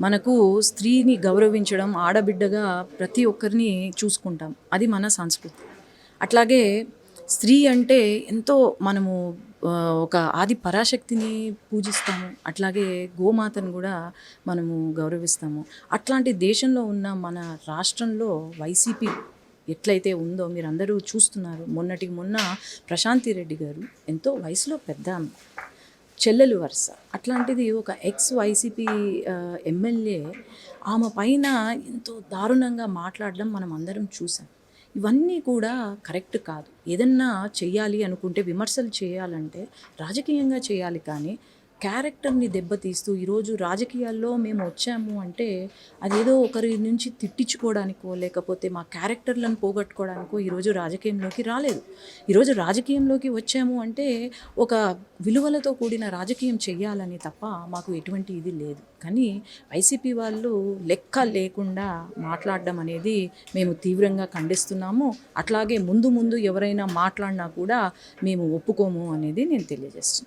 మనకు స్త్రీని గౌరవించడం ఆడబిడ్డగా ప్రతి ఒక్కరిని చూసుకుంటాం. అది మన సంస్కృతి. అట్లాగే స్త్రీ అంటే ఎంతో మనము ఒక ఆది పరాశక్తిని పూజిస్తాము. అట్లాగే గోమాతను కూడా మనము గౌరవిస్తాము. అట్లాంటి దేశంలో ఉన్న మన రాష్ట్రంలో వైసీపీ ఎట్లయితే ఉందో మీరు అందరూ చూస్తున్నారు. మొన్నటికి మొన్న ప్రశాంతి రెడ్డి గారు ఎంతో వయసులో పెద్ద చెల్లెలు వరుస. అట్లాంటిది ఒక ఎక్స్ వైసీపీ ఎమ్మెల్యే ఆమె పైన ఎంతో దారుణంగా మాట్లాడడం మనం అందరం చూసాం. ఇవన్నీ కూడా కరెక్ట్ కాదు. ఏదన్నా చేయాలి అనుకుంటే విమర్శలు చేయాలంటే రాజకీయంగా చేయాలి కానీ క్యారెక్టర్ని దెబ్బతీస్తూ ఈరోజు రాజకీయాల్లో మేము వచ్చాము అంటే అదేదో ఒకరి నుంచి తిట్టించుకోవడానికో లేకపోతే మా క్యారెక్టర్లను పోగొట్టుకోవడానికో ఈరోజు రాజకీయంలోకి రాలేదు. ఈరోజు రాజకీయంలోకి వచ్చాము అంటే ఒక విలువలతో కూడిన రాజకీయం చెయ్యాలని తప్ప మాకు ఎటువంటి ఇది లేదు. కానీ వైసీపీ వాళ్ళు లెక్క లేకుండా మాట్లాడడం అనేది మేము తీవ్రంగా ఖండిస్తున్నాము. అట్లాగే ముందు ముందు ఎవరైనా మాట్లాడినా కూడా మేము ఒప్పుకోము అనేది నేను తెలియజేస్తున్నాను.